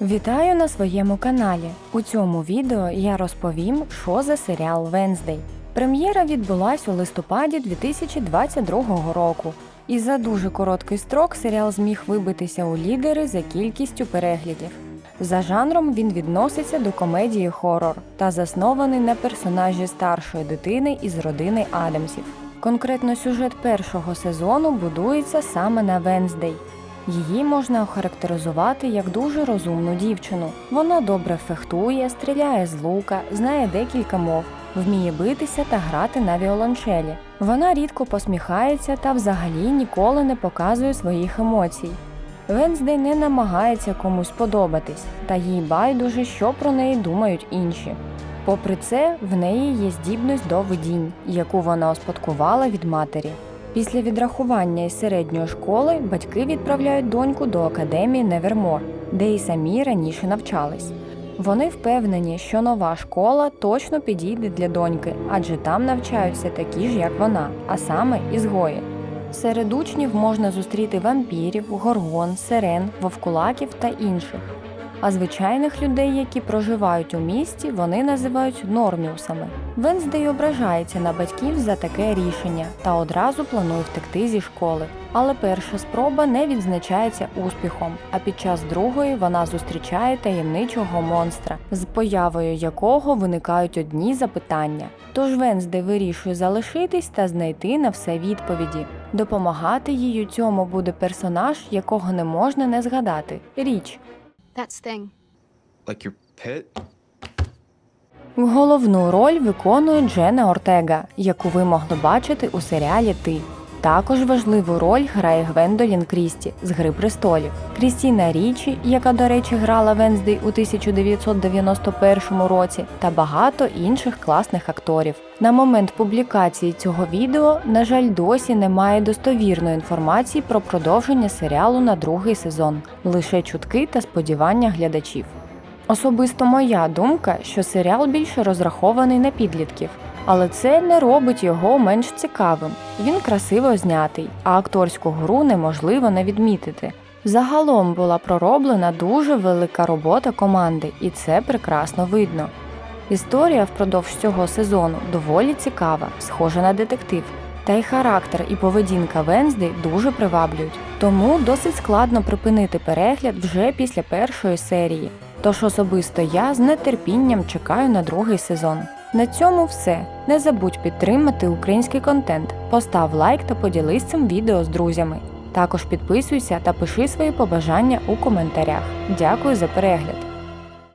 Вітаю на своєму каналі. У цьому відео я розповім, що за серіал Венздей. Прем'єра відбулась у листопаді 2022 року. І за дуже короткий строк серіал зміг вибитися у лідери за кількістю переглядів. За жанром він відноситься до комедії хорор та заснований на персонажі старшої дитини із родини Адамсів. Конкретно сюжет першого сезону будується саме на Венздей. Її можна охарактеризувати як дуже розумну дівчину. Вона добре фехтує, стріляє з лука, знає декілька мов, вміє битися та грати на віолончелі. Вона рідко посміхається та взагалі ніколи не показує своїх емоцій. Венздей не намагається комусь подобатись, та їй байдуже, що про неї думають інші. Попри це, в неї є здібність до видінь, яку вона успадкувала від матері. Після відрахування із середньої школи батьки відправляють доньку до академії Невермор, де й самі раніше навчались. Вони впевнені, що нова школа точно підійде для доньки, адже там навчаються такі ж, як вона, а саме ізгої. Серед учнів можна зустріти вампірів, горгон, сирен, вовкулаків та інших. А звичайних людей, які проживають у місті, вони називають норміусами. Венздей ображається на батьків за таке рішення та одразу планує втекти зі школи. Але перша спроба не відзначається успіхом. А під час другої вона зустрічає таємничого монстра, з появою якого виникають одні запитання. Тож Венздей вирішує залишитись та знайти на все відповіді. Допомагати їй у цьому буде персонаж, якого не можна не згадати річ. That sting. Like your pit? Головну роль виконує Джена Ортега, яку ви могли бачити у серіалі Ти. Також важливу роль грає Гвендолін Крісті з Гри престолів. Крістіна Річі, яка, до речі, грала Венздей у 1991 році, та багато інших класних акторів. На момент публікації цього відео, на жаль, досі немає достовірної інформації про продовження серіалу на другий сезон, лише чутки та сподівання глядачів. Особисто моя думка, що серіал більше розрахований на підлітків, але це не робить його менш цікавим. Він красиво знятий, а акторську гру неможливо не відмітити. Загалом була пророблена дуже велика робота команди, і це прекрасно видно. Історія впродовж цього сезону доволі цікава, схожа на детектив. Та й характер і поведінка Венздей дуже приваблюють, тому досить складно припинити перегляд вже після першої серії. Тож особисто я з нетерпінням чекаю на другий сезон. На цьому все. Не забудь підтримати український контент, постав лайк та поділись цим відео з друзями. Також підписуйся та пиши свої побажання у коментарях. Дякую за перегляд!